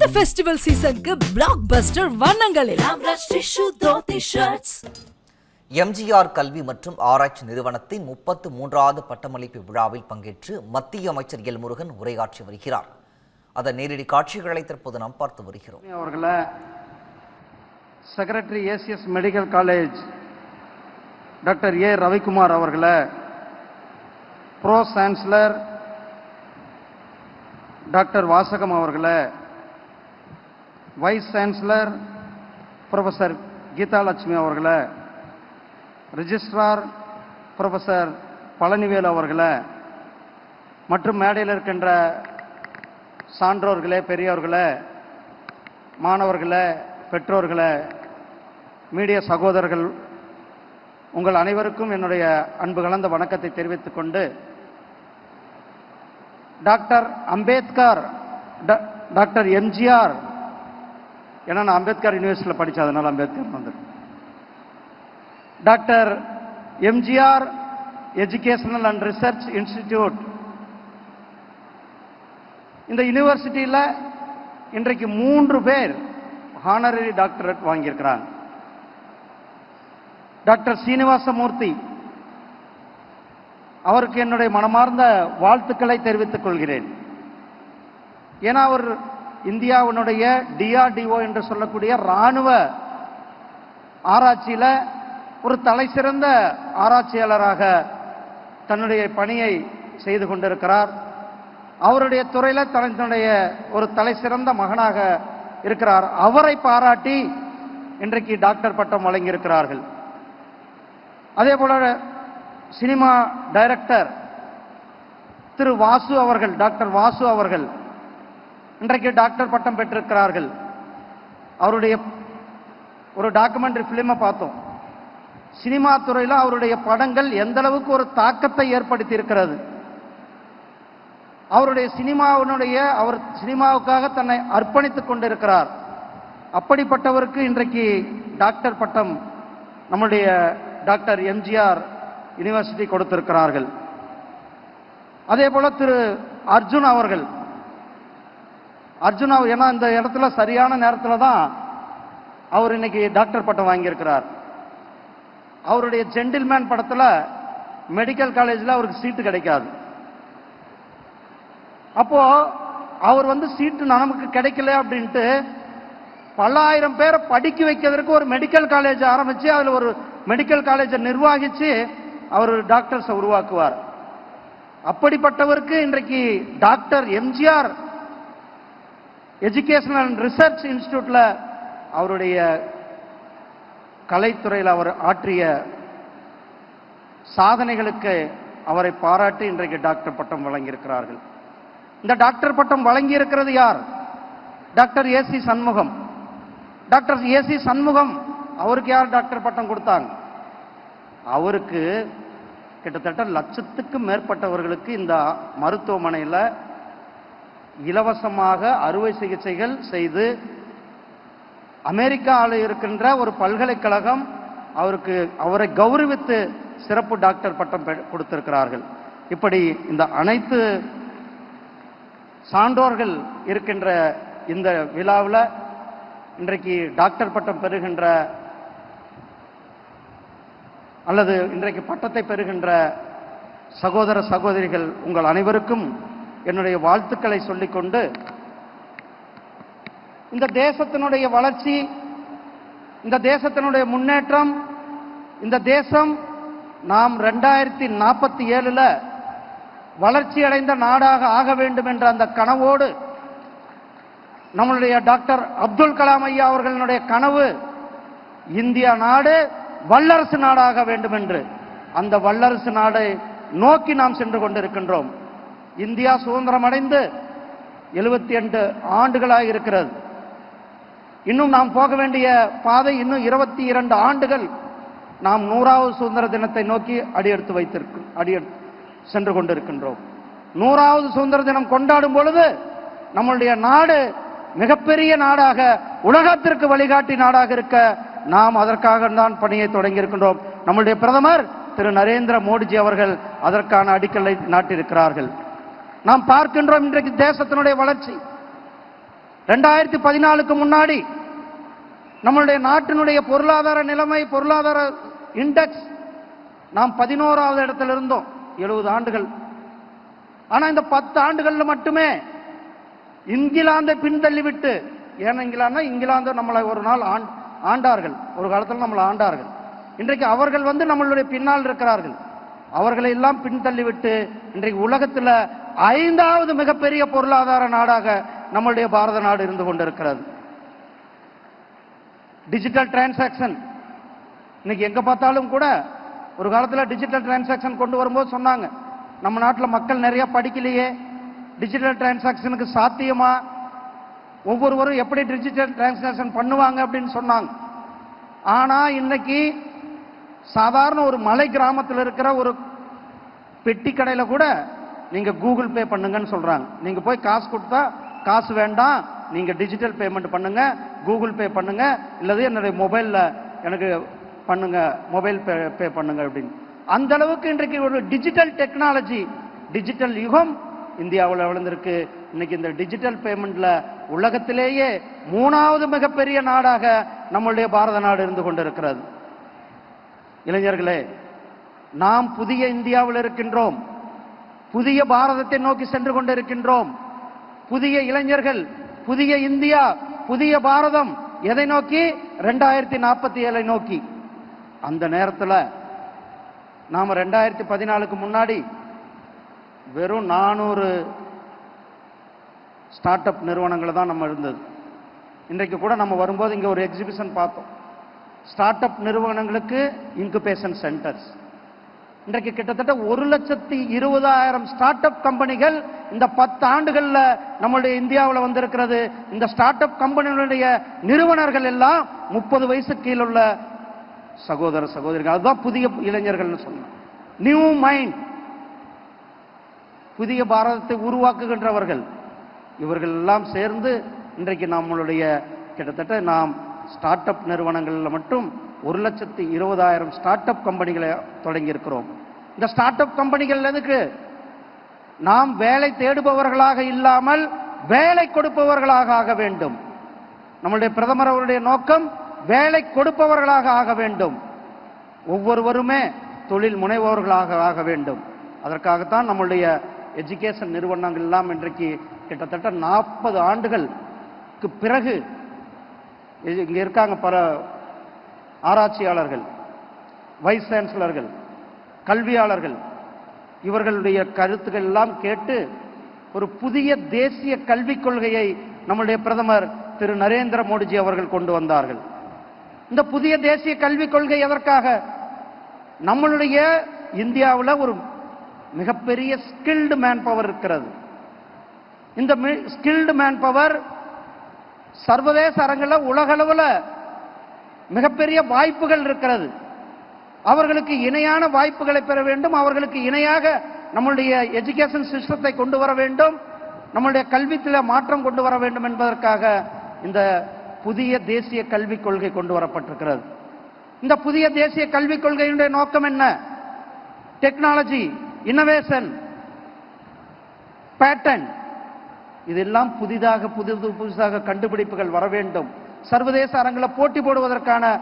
இந்த ஃபெஸ்டிவல் சீசனுக்கு பிளாக் பஸ்டர் வண்ணங்களில் எம்ஜிஆர் கல்வி மற்றும் ஆராய்ச்சி நிறுவனத்தின் முப்பத்து மூன்றாவது பட்டமளிப்பு விழாவில் பங்கேற்று மத்திய அமைச்சர் எல் முருகன் உரையாற்றி வருகிறார். அதன் நேரடி காட்சிகளை தற்போது நாம் பார்த்து வருகிறோம். அவர்களை secretary ACS medical college doctor A Ravikumar அவர்களை ப்ரோ சான்சலர் டாக்டர் வாசகம் அவர்களை வைஸ் சான்சலர் ப்ரொஃபஸர் கீதாலட்சுமி அவர்களை ரிஜிஸ்ட்ரார் ப்ரொஃபஸர் பழனிவேல் அவர்களை மற்றும் மேடையில் இருக்கின்ற சான்றோர்களே பெரியோர்களே மாணவர்களே பெற்றோர்களே மீடியா சகோதரர்கள் உங்கள் அனைவருக்கும் என்னுடைய அன்பு கலந்த வணக்கத்தை தெரிவித்துக் கொண்டு டாக்டர் அம்பேத்கர் டாக்டர் எம்ஜிஆர் ஏன்னா நான் அம்பேத்கர் யூனிவர்சிட்டியில் படித்தேன் அம்பேத்கர் வந்து doctor MGR educational and research institute இந்த யூனிவர்சிட்டியில் இன்றைக்கு மூன்று பேர் ஹானரரி டாக்டரேட் வாங்கியிருக்கிறாங்க. டாக்டர் சீனிவாசமூர்த்தி அவருக்கு என்னுடைய மனமார்ந்த வாழ்த்துக்களை தெரிவித்துக் கொள்கிறேன். ஏன்னா அவர் இந்தியாவினுடைய டிஆர்டிஓ என்று சொல்லக்கூடிய ராணுவ ஆராய்ச்சியில ஒரு தலைசிறந்த ஆராய்ச்சியாளராக தன்னுடைய பணியை செய்து கொண்டிருக்கிறார். அவருடைய துறையில தன்னுடைய ஒரு தலைசிறந்த மகனாக இருக்கிறார். அவரை பாராட்டி இன்றைக்கு டாக்டர் பட்டம் வழங்கியிருக்கிறார்கள். அதே போல சினிமா டைரக்டர் திரு வாசு அவர்கள் டாக்டர் வாசு அவர்கள் இன்றைக்கு டாக்டர் பட்டம் பெற்றிருக்கிறார்கள். அவருடைய ஒரு டாக்குமெண்ட்ரி ஃபிலிமை பார்த்தோம். சினிமா துறையில் அவருடைய படங்கள் எந்த அளவுக்கு ஒரு தாக்கத்தை ஏற்படுத்தி இருக்கிறது அவருடைய சினிமாவினுடைய அவர் சினிமாவுக்காக தன்னை அர்ப்பணித்துக் கொண்டிருக்கிறார். அப்படிப்பட்டவருக்கு இன்றைக்கு டாக்டர் பட்டம் நம்முடைய டாக்டர் எம்ஜிஆர் யூனிவர்சிட்டி கொடுத்திருக்கிறார்கள். அதே போல திரு அர்ஜுன் அவர்கள் அர்ஜுனா ஏன்னா இந்த இடத்துல சரியான நேரத்தில் தான் அவர் இன்னைக்கு டாக்டர் பட்டம் வாங்கியிருக்கிறார். அவருடைய ஜென்டில்மேன் படத்தில் மெடிக்கல் காலேஜில் அவருக்கு சீட்டு கிடைக்காது. அப்போ அவர் வந்து சீட்டு நமக்கு கிடைக்கல அப்படின்ட்டு பல்லாயிரம் பேரை படிக்க வைக்கிறதுக்கு ஒரு மெடிக்கல் காலேஜ் ஆரம்பித்து அதில் ஒரு மெடிக்கல் காலேஜை நிர்வாகித்து அவர் டாக்டர்ஸை உருவாக்குவார். அப்படிப்பட்டவருக்கு இன்றைக்கு doctor MGR educational and research இன்ஸ்டியூட்டில் அவருடைய கலைத்துறையில் அவர் ஆற்றிய சாதனைகளுக்கு அவரை பாராட்டி இன்றைக்கு டாக்டர் பட்டம் வழங்கியிருக்கிறார்கள். இந்த டாக்டர் பட்டம் வழங்கி இருக்கிறது யார்? Doctor AC Shanmugam. Doctor AC Shanmugam அவருக்கு யார் டாக்டர் பட்டம் கொடுத்தாங்க? அவருக்கு கிட்டத்தட்ட லட்சத்துக்கும் மேற்பட்டவர்களுக்கு இந்த மருத்துவமனையில் இலவசமாக அறுவை சிகிச்சைகள் செய்து அமெரிக்காவில் இருக்கின்ற ஒரு பல்கலைக்கழகம் அவருக்கு அவரை கௌரவித்து சிறப்பு டாக்டர் பட்டம் பெ- கொடுத்திருக்கிறார்கள். இப்படி இந்த அனைத்து சான்றோர்கள் இருக்கின்ற இந்த விழாவில் இன்றைக்கு டாக்டர் பட்டம் பெறுகின்ற அல்லது இன்றைக்கு பட்டத்தை பெறுகின்ற சகோதர சகோதரிகள் உங்கள் அனைவருக்கும் என்னுடைய வாழ்த்துக்களை சொல்லிக்கொண்டு இந்த தேசத்தினுடைய வளர்ச்சி இந்த தேசத்தினுடைய முன்னேற்றம் இந்த தேசம் நாம் ரெண்டாயிரத்தி நாற்பத்தி ஏழுல வளர்ச்சி அடைந்த நாடாக ஆக வேண்டும் என்ற அந்த கனவோடு நம்மளுடைய டாக்டர் அப்துல் கலாம் ஐயா அவர்களுடைய கனவு இந்தியா நாடு வல்லரசு நாடாக வேண்டும் என்று அந்த வல்லரசு நாடை நோக்கி நாம் சென்று கொண்டிருக்கின்றோம். இந்தியா சுதந்திரம் அடைந்து எழுபத்தி எட்டு ஆண்டுகளாக இருக்கிறது. இன்னும் நாம் போக வேண்டிய பாதை இன்னும் இருபத்தி இரண்டு ஆண்டுகள் நாம் நூறாவது சுதந்திர தினத்தை நோக்கி அடியெடுத்து வைத்திருக்கும் அடியெடுத்து சென்று கொண்டிருக்கின்றோம். நூறாவது சுதந்திர தினம் கொண்டாடும் பொழுது நம்மளுடைய நாடு மிகப்பெரிய நாடாக உலகத்திற்கு வழிகாட்டி நாடாக இருக்க நாம் அதற்காக தான் பணியை தொடங்கியிருக்கின்றோம். நம்முடைய பிரதமர் திரு நரேந்திர மோடிஜி அவர்கள் அதற்கான அடிக்கலை நாட்டியிருக்கிறார்கள். நாம் பார்க்கின்றோம் இன்றைக்கு தேசத்தினுடைய வளர்ச்சி. ரெண்டாயிரத்தி பதினாலுக்கு முன்னாடி நம்மளுடைய நாட்டினுடைய பொருளாதார நிலைமை பொருளாதார இண்டெக்ஸ் நாம் பதினோராவது இடத்துல இருந்தோம் எழுபது ஆண்டுகள். ஆனால் இந்த பத்து ஆண்டுகளில் மட்டுமே இங்கிலாந்தை பின்தள்ளிவிட்டு ஏன்னா இங்கிலாந்து இங்கிலாந்து நம்மளை ஒரு நாள் ஆண்- ஆண்டார்கள். ஒரு காலத்தில் நம்மளை ஆண்டார்கள். இன்றைக்கு அவர்கள் வந்து நம்மளுடைய பின்னால் இருக்கிறார்கள். அவர்களை எல்லாம் பின்தள்ளிவிட்டு இன்றைக்கு உலகத்தில் ஐந்தாவது மிகப்பெரிய பொருளாதார நாடாக நம்மளுடைய பாரத நாடு இருந்து கொண்டிருக்கிறது. டிஜிட்டல் டிரான்சாக்ஷன் இன்னைக்கு எங்க பார்த்தாலும் கூட ஒரு காலத்தில் டிஜிட்டல் டிரான்சாக்ஷன் கொண்டு வரும்போது சொன்னாங்க. நம்ம நாட்டில் மக்கள் நிறைய படிக்கலையே. டிஜிட்டல் டிரான்சாக்ஷனுக்கு சாத்தியமா? ஒவ்வொருவரும் எப்படி டிஜிட்டல் டிரான்சாக்ஷன் பண்ணுவாங்க அப்படின்னு சொன்னாங்க. ஆனா இன்னைக்கு சாதாரண ஒரு மலை கிராமத்தில் இருக்கிற ஒரு பெட்டி கடையில் கூட நீங்க கூகுள் பே பண்ணுங்கன்னு சொல்றாங்க. நீங்க போய் காசு கொடுத்தா காசு வேண்டாம் நீங்க டிஜிட்டல் பேமெண்ட் பண்ணுங்க கூகுள் பே பண்ணுங்க இல்லது என்னுடைய மொபைல்ல எனக்கு பண்ணுங்க மொபைல் பே பே பண்ணுங்க அப்படின்னு. அந்த அளவுக்கு இன்றைக்கு ஒரு டிஜிட்டல் டெக்னாலஜி டிஜிட்டல் யுகம் இந்தியாவில் வளர்ந்திருக்கு. இன்னைக்கு இந்த டிஜிட்டல் பேமெண்ட்ல உலகத்திலேயே மூணாவது மிகப்பெரிய நாடாக நம்மளுடைய பாரத நாடு இருந்து கொண்டிருக்கிறது. இளைஞர்களே நாம் புதிய இந்தியாவில் இருக்கின்றோம். புதிய பாரதத்தை நோக்கி சென்று கொண்டிருக்கின்றோம். புதிய இளைஞர்கள் புதிய இந்தியா புதிய பாரதம் எதை நோக்கி? ரெண்டாயிரத்தி நாற்பத்தி ஏழை நோக்கி. அந்த நேரத்தில் நாம் ரெண்டாயிரத்தி பதினாலுக்கு முன்னாடி வெறும் நானூறு ஸ்டார்ட் அப் நிறுவனங்கள் தான் நம்ம இருந்தது. இன்றைக்கு கூட நம்ம வரும்போது இங்கே ஒரு எக்ஸிபிஷன் பார்த்தோம். ஸ்டார்ட் அப் நிறுவனங்களுக்கு இன்குபேஷன் சென்டர்ஸ். இன்றைக்கு கிட்டத்தட்ட ஒரு லட்சத்தி இருபதாயிரம் ஸ்டார்ட் அப் கம்பெனிகள் இந்த பத்து ஆண்டுகளில் நம்மளுடைய இந்தியாவில் வந்திருக்கிறது. இந்த ஸ்டார்ட் அப் கம்பெனிகளுடைய நிறுவனர்கள் எல்லாம் முப்பது வயசு கீழ் உள்ள சகோதர சகோதரிகள். அதுதான் புதிய இளைஞர்கள்னு சொன்னோம் நியூ மைண்ட் புதிய பாரதத்தை உருவாக்குகின்றவர்கள். இவர்கள் எல்லாம் சேர்ந்து இன்றைக்கு நம்மளுடைய கிட்டத்தட்ட நாம் ஸ்டார்ட் அப் நிறுவனங்களில் மட்டும் ஒரு லட்சத்து இருபதாயிரம் ஸ்டார்ட் அப் கம்பெனிகளை தொடங்கியிருக்கிறோம். இந்த ஸ்டார்ட் அப் கம்பெனிகள் எதுக்கு? நாம் வேலை தேடுபவர்களாக இல்லாமல் வேலை கொடுப்பவர்களாக ஆக வேண்டும். நம்முடைய பிரதமர் அவருடைய நோக்கம் வேலை கொடுப்பவர்களாக ஆக வேண்டும். ஒவ்வொருவருமே தொழில் முனைவோர்களாக ஆக வேண்டும். அதற்காகத்தான் நம்முடைய எஜுகேஷன் நிறுவனங்கள் எல்லாம் இன்றைக்கு கிட்டத்தட்ட நாற்பது ஆண்டுகளுக்கு பிறகு இங்கே இருக்காங்க பல ஆராய்ச்சியாளர்கள் வைஸ் சான்சலர்கள் கல்வியாளர்கள் இவர்களுடைய கருத்துக்கள் எல்லாம் கேட்டு ஒரு புதிய தேசிய கல்விக் கொள்கையை நம்முடைய பிரதமர் திரு. நரேந்திர மோடிஜி அவர்கள் கொண்டு வந்தார்கள். இந்த புதிய தேசிய கல்விக் கொள்கை எதற்காக? நம்மளுடைய இந்தியாவில் ஒரு மிகப்பெரிய ஸ்கில்டு மேன் பவர் இருக்கிறது. இந்த ஸ்கில்டு மேன் பவர் சர்வதேச அரங்கில் உலகளவில் மிகப்பெரிய வாய்ப்புகள் இருக்கிறது. அவர்களுக்கு இணையான வாய்ப்புகளை பெற வேண்டும். அவர்களுக்கு இணையாக நம்மளுடைய எஜுகேஷன் சிஸ்டத்தை கொண்டு வர வேண்டும். நம்மளுடைய கல்வித்தில் மாற்றம் கொண்டு வர வேண்டும் என்பதற்காக இந்த புதிய தேசிய கல்விக் கொள்கை கொண்டு வரப்பட்டிருக்கிறது. இந்த புதிய தேசிய கல்விக் கொள்கையினுடைய நோக்கம் என்ன? டெக்னாலஜி இன்னோவேஷன் பேட்டன் இதெல்லாம் புதிதாக புதிது புதுசாக கண்டுபிடிப்புகள் வர வேண்டும். சர்வதேச அரங்கில் போட்டி போடுவதற்கான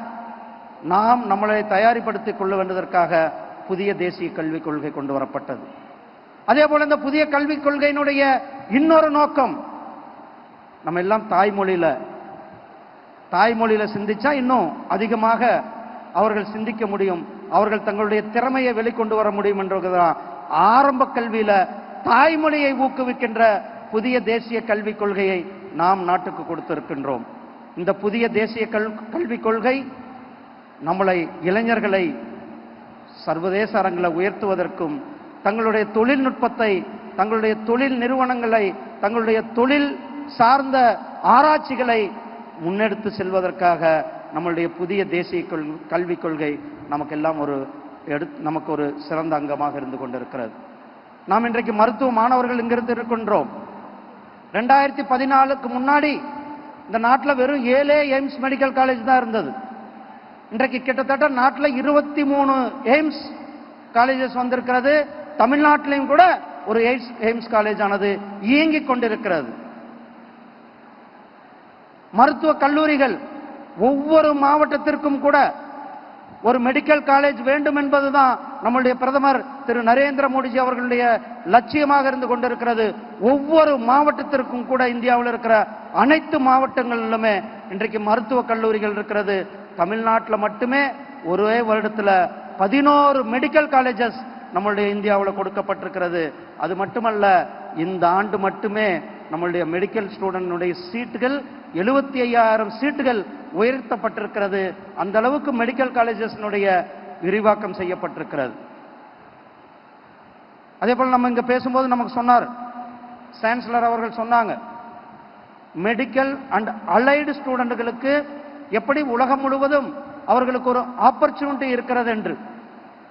நாம் நம்மளை தயாரிப்படுத்திக் கொள்ள வேண்டதற்காக புதிய தேசிய கல்விக் கொள்கை கொண்டு வரப்பட்டது. அதே போல இந்த புதிய கல்விக் கொள்கையினுடைய இன்னொரு நோக்கம் நம்ம எல்லாம் தாய்மொழியில தாய்மொழியில சிந்திச்சா இன்னும் அதிகமாக அவர்கள் சிந்திக்க முடியும் அவர்கள் தங்களுடைய திறமையை வெளிக்கொண்டு வர முடியும் என்றதுதான் ஆரம்ப கல்வியில தாய்மொழியை ஊக்குவிக்கின்ற புதிய தேசிய கல்விக் கொள்கையை நாம் நாட்டுக்கு கொடுத்திருக்கின்றோம். இந்த புதிய தேசிய கல் கல்விக் கொள்கை நம்மளை இளைஞர்களை சர்வதேச அரங்கில் உயர்த்துவதற்கும் தங்களுடைய தொழில்நுட்பத்தை தங்களுடைய தொழில் நிறுவனங்களை தங்களுடைய தொழில் சார்ந்த ஆராய்ச்சிகளை முன்னெடுத்து செல்வதற்காக நம்மளுடைய புதிய தேசிய கொள் கல்விக் கொள்கை நமக்கெல்லாம் ஒரு எடு நமக்கு ஒரு சிறந்த அங்கமாக இருந்து கொண்டிருக்கிறது. நாம் இன்றைக்கு மருத்துவ மாணவர்கள் இங்கிருந்து இருக்கின்றோம். ரெண்டாயிரத்தி பதினாலுக்கு முன்னாடி இந்த நாட்டில் வெறும் ஏழே எய்ம்ஸ் மெடிக்கல் காலேஜ் தான் இருந்தது. இன்றைக்கு கிட்டத்தட்ட நாட்டில் இருபத்தி மூணு எய்ம்ஸ் காலேஜஸ் வந்திருக்கிறது. தமிழ்நாட்டிலையும் கூட ஒரு எய்ம்ஸ் எய்ம்ஸ் காலேஜ் ஆனது இயங்கிக் கொண்டிருக்கிறது. மருத்துவ கல்லூரிகள் ஒவ்வொரு மாவட்டத்திற்கும் கூட ஒரு மெடிக்கல் காலேஜ் வேண்டும் என்பதுதான் நம்முடைய பிரதமர் திரு நரேந்திர மோடிஜி அவர்களுடைய லட்சியமாக இருந்து கொண்டிருக்கிறது. ஒவ்வொரு மாவட்டத்திற்கும் கூட இந்தியாவில் இருக்கிற அனைத்து மாவட்டங்களிலுமே இன்றைக்கு மருத்துவ கல்லூரிகள் இருக்கிறது. தமிழ்நாட்டில் மட்டுமே ஒரே வருடத்தில் பதினோரு மெடிக்கல் காலேஜஸ் நம்மளுடைய இந்தியாவில் கொடுக்கப்பட்டிருக்கிறது. அது மட்டுமல்ல இந்த ஆண்டு மட்டுமே நம்மளுடைய மெடிக்கல் ஸ்டூடெண்டுடைய சீட்டுகள் எழுபத்தி ஐயாயிரம் சீட்டுகள் உயர்த்தப்பட்டிருக்கிறது. அந்த அளவுக்கு மெடிக்கல் காலேஜஸ்னுடைய விரிவாக்கம் செய்யப்பட்டிருக்கிறது. அதே போல் நம்ம இங்க பேசும்போது நமக்கு சொன்னார் சான்சலர் அவர்கள் சொன்னாங்க மெடிக்கல் அண்ட் அலைடு ஸ்டூடெண்ட்களுக்கு எப்படி உலகம் முழுவதும் அவர்களுக்கு ஒரு ஆப்பர்ச்சுனிட்டி இருக்கிறது என்று.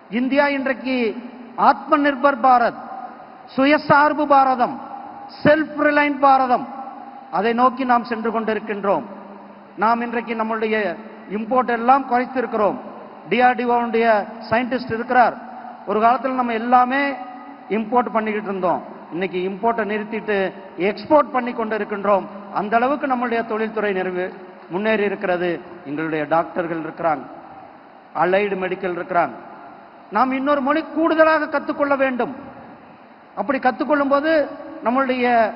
இந்தியா இன்றைக்கு ஆத்ம நிர்பர் பாரத் சுயசார்பு பாரதம் செல்ஃப் ரிலையன்ட் பாரதம். அதை நோக்கி நாம் சென்று கொண்டிருக்கின்றோம். நாம் இன்றைக்கு நம்மளுடைய இம்போர்ட் எல்லாம் குறைத்திருக்கிறோம். டிஆர்டிஓனுடைய சயின்டிஸ்ட் இருக்கிறார். ஒரு காலத்தில் நம்ம எல்லாமே இம்போர்ட் பண்ணிக்கிட்டு இருந்தோம். இன்னைக்கு இம்போர்ட்டை நிறுத்திட்டு எக்ஸ்போர்ட் பண்ணி கொண்டு இருக்கின்றோம் அந்த அளவுக்கு நம்மளுடைய தொழில்துறை நிறைவு முன்னேறி இருக்கிறது. எங்களுடைய டாக்டர்கள் இருக்கிறாங்க. அலைடு மெடிக்கல் இருக்கிறாங்க. நாம் இன்னொரு மொழி கூடுதலாக கற்றுக்கொள்ள வேண்டும். அப்படி கற்றுக்கொள்ளும் போது நம்மளுடைய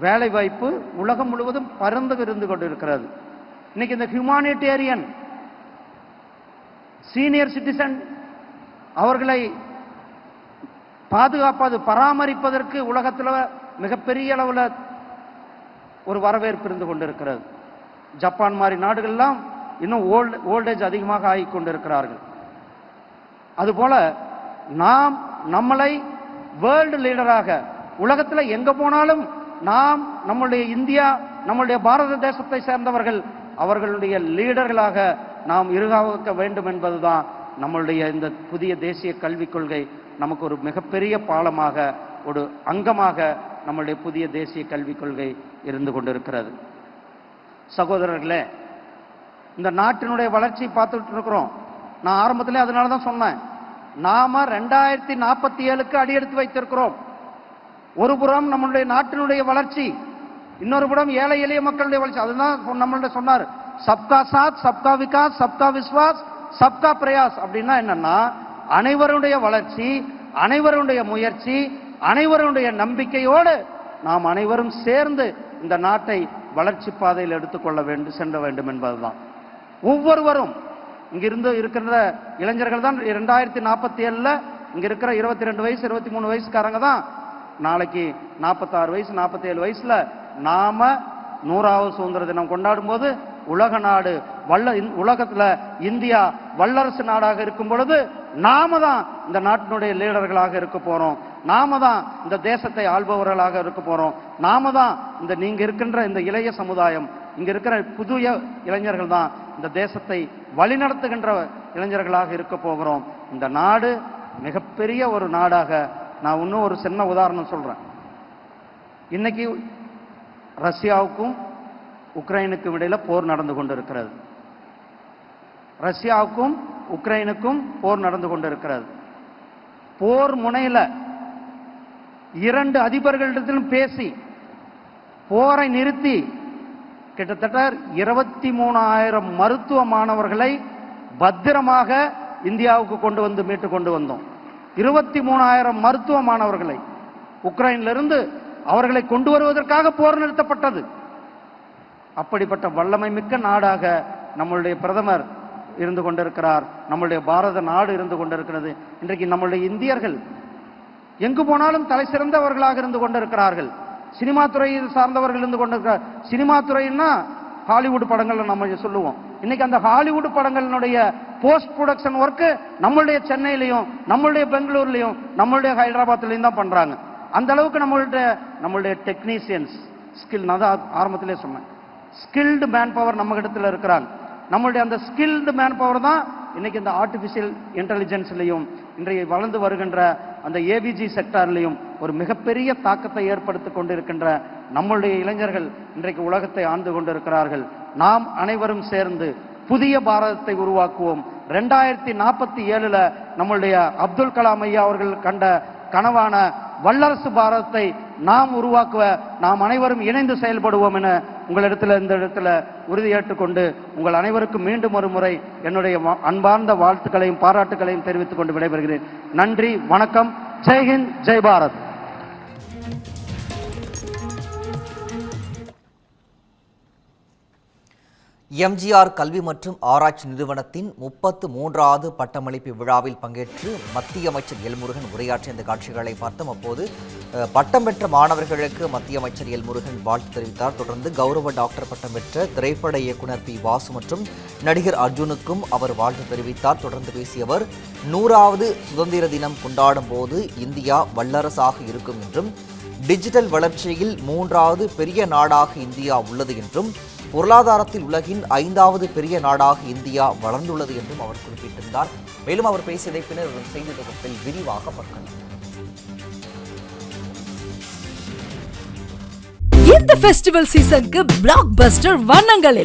வேலை வாய்ப்பு உலகம் முழுவதும் பறந்து விருந்து கொண்டிருக்கிறது. இன்னைக்கு இந்த ஹியூமானிட்டேரியன் சீனியர் சிட்டிசன் அவர்களை பாதுகாப்பது பராமரிப்பதற்கு உலகத்தில் மிகப்பெரிய அளவில் ஒரு வரவேற்பு இருந்து கொண்டிருக்கிறது. ஜப்பான் மாதிரி நாடுகள்லாம் இன்னும் ஓல்டு ஓல்டேஜ் அதிகமாக ஆகிக்கொண்டிருக்கிறார்கள் அதுபோல நாம் நம்மளை வேர்ல்டு லீடராக உலகத்தில் எங்கே போனாலும் நாம் நம்முடைய இந்தியா நம்முடைய பாரத தேசத்தை சேர்ந்தவர்கள் அவர்களுடைய லீடர்களாக நாம் இருகாக்க வேண்டும் என்பதுதான் நம்மளுடைய இந்த புதிய தேசிய கல்விக் கொள்கை. நமக்கு ஒரு மிகப்பெரிய பாலமாக ஒரு அங்கமாக நம்மளுடைய புதிய தேசிய கல்விக் கொள்கை இருந்து கொண்டிருக்கிறது. சகோதரர்களே இந்த நாட்டினுடைய வளர்ச்சி பார்த்துட்டு இருக்கிறோம். நான் ஆரம்பத்திலே அதனால தான் சொன்னேன். நாம ரெண்டாயிரத்தி நாற்பத்தி ஏழுக்கு அடியெடுத்து வைத்திருக்கிறோம். ஒரு புறம் நம்மளுடைய நாட்டினுடைய வளர்ச்சி இன்னொரு புறம் ஏழை எளிய மக்களுடைய வளர்ச்சி. அதுதான் நம்மள்ட்ட சொன்னார். சப்கா சாத் சப்கா விகாஸ் சப்கா விஸ்வாஸ் சப்கா பிரயாஸ் அப்படின்னா என்னன்னா அனைவருடைய வளர்ச்சி அனைவருடைய முயற்சி அனைவருடைய நம்பிக்கையோடு நாம் அனைவரும் சேர்ந்து இந்த நாட்டை வளர்ச்சி பாதையில் எடுத்துக்கொள்ள வேண்டும் சென்ற வேண்டும் என்பதுதான். ஒவ்வொருவரும் இங்கிருந்து இருக்கிற இளைஞர்கள் தான் இரண்டாயிரத்தி நாற்பத்தி ஏழுல இங்க இருக்கிற இருபத்தி ரெண்டு வயசு இருபத்தி மூணு வயசுக்காரங்க தான் நாளைக்கு நாற்பத்தாறு வயசு நாற்பத்தி ஏழு வயசுல நாம நூறாவது சுதந்திர தினம் கொண்டாடும் போது உலக நாடு வல்ல இந்- உலகத்துல இந்தியா வல்லரசு நாடாக இருக்கும் பொழுது நாம தான் இந்த நாட்டினுடைய லீடர்களாக இருக்க போறோம். நாம தான் இந்த தேசத்தை ஆள்பவர்களாக இருக்க போறோம். நாம தான் இந்த நீங்க இருக்கின்ற இந்த இளைய சமுதாயம் இங்க இருக்கிற புதிய இளைஞர்கள் தான் இந்த தேசத்தை வழிநடத்துகின்ற இளைஞர்களாக இருக்க போகிறோம். இந்த நாடு மிகப்பெரிய ஒரு நாடாக நான் இன்னும் ஒரு சின்ன உதாரணம் சொல்றேன். இன்னைக்கு ரஷ்யாவுக்கும் உக்ரைனுக்கும் இடையில போர் நடந்து கொண்டிருக்கிறது. ரஷ்யாவுக்கும் உக்ரைனுக்கும் போர் நடந்து கொண்டிருக்கிறது. போர் முனையில இரண்டு அதிபர்களிடத்திலும் பேசி போரை நிறுத்தி கிட்டத்தட்ட இருபத்தி மூணாயிரம் மருத்துவ மாணவர்களை பத்திரமாக இந்தியாவுக்கு கொண்டு வந்து மீட்டு கொண்டு வந்தோம். இருபத்தி மூணாயிரம் மருத்துவ மாணவர்களை உக்ரைனிலிருந்து அவர்களை கொண்டு வருவதற்காக போர் நிறுத்தப்பட்டது. அப்படிப்பட்ட வல்லமை மிக்க நாடாக நம்மளுடைய பிரதமர் இருந்து கொண்டிருக்கிறார். நம்மளுடைய பாரத நாடு இருந்து கொண்டிருக்கிறது. இன்றைக்கு நம்மளுடைய இந்தியர்கள் எங்கு போனாலும் தலை சிறந்தவர்களாக இருந்து கொண்டிருக்கிறார்கள். சினிமா துறையில் சார்ந்தவர்கள் இருந்து கொண்டிருக்கிறார். சினிமா துறைன்னா ஹாலிவுட் படங்கள் நம்ம சொல்லுவோம். இன்னைக்கு அந்த ஹாலிவுட் படங்களினுடைய போஸ்ட் ப்ரொடக்ஷன் ஒர்க்கு நம்மளுடைய சென்னையிலையும் நம்மளுடைய பெங்களூர்லையும் நம்மளுடைய ஹைதராபாத்லையும் தான் பண்றாங்க. அந்த அளவுக்கு நம்மள்ட்ட நம்மளுடைய டெக்னீசியன்ஸ் ஸ்கில் நான் தான் ஆரம்பத்திலே சொன்னேன். ஸ்கில்டு மேன் பவர் நம்ம இடத்துல இருக்கிறாங்க நம்மளுடைய அந்த ஸ்கில்டு மேன் பவர் தான் இன்னைக்கு இந்த ஆர்டிஃபிஷியல் இன்டெலிஜென்ஸ்லையும் இன்றைய வளர்ந்து வருகின்ற அந்த ஏபிஜி செக்டார்லையும் ஒரு மிகப்பெரிய தாக்கத்தை ஏற்படுத்தி கொண்டிருக்கின்ற நம்மளுடைய இளைஞர்கள் இன்றைக்கு உலகத்தை ஆழ்ந்து கொண்டிருக்கிறார்கள். நாம் அனைவரும் சேர்ந்து புதிய பாரதத்தை உருவாக்குவோம். ரெண்டாயிரத்தி நாற்பத்தி ஏழுல நம்மளுடைய அப்துல் கலாம் ஐயா அவர்கள் கண்ட கனவான வல்லரசு பாரதத்தை நாம் உருவாக்குவ நாம் அனைவரும் இணைந்து செயல்படுவோம் என உங்களிடத்தில் இந்த இடத்துல உறுதியேற்றுக் கொண்டு உங்கள் அனைவருக்கும் மீண்டும் ஒரு முறை என்னுடைய வா- அன்பார்ந்த வாழ்த்துக்களையும் பாராட்டுகளையும் தெரிவித்துக் கொண்டு விடைபெறுகிறேன். நன்றி வணக்கம். ஜெய்ஹிந்த் ஜெய் பாரத். எம்ஜிஆர் கல்வி மற்றும் ஆராய்ச்சி நிறுவனத்தின் முப்பத்து மூன்றாவது பட்டமளிப்பு விழாவில் பங்கேற்று மத்திய அமைச்சர் எல்முருகன் உரையாற்றிய இந்த காட்சிகளை பார்த்தோம். அப்போது பட்டம் பெற்ற மாணவர்களுக்கு மத்திய அமைச்சர் எல்முருகன் வாழ்த்து தெரிவித்தார். தொடர்ந்து கௌரவ டாக்டர் பட்டம் பெற்ற திரைப்பட இயக்குனர் பி. வாசு மற்றும் நடிகர் அர்ஜுனுக்கும் அவர் வாழ்த்து தெரிவித்தார். தொடர்ந்து பேசிய அவர் நூறாவது சுதந்திர தினம் கொண்டாடும் போது இந்தியா வல்லரசாக இருக்கும் என்றும் டிஜிட்டல் வளர்ச்சியில் மூன்றாவது பெரிய நாடாக இந்தியா உள்ளது என்றும் பொருளாதாரத்தில் உலகின் ஐந்தாவது பெரிய நாடாக இந்தியா வளர்ந்துள்ளது என்றும் அவர் குறிப்பிட்டிருந்தார். மேலும் அவர் பேசியதை பின்னர் ஒரு செய்தி தொகுப்பில் விரிவாக பார்க்கலாம். இந்த ஃபெஸ்டிவல் சீசனுக்கு பிளாக் பஸ்டர் வண்ணங்கள்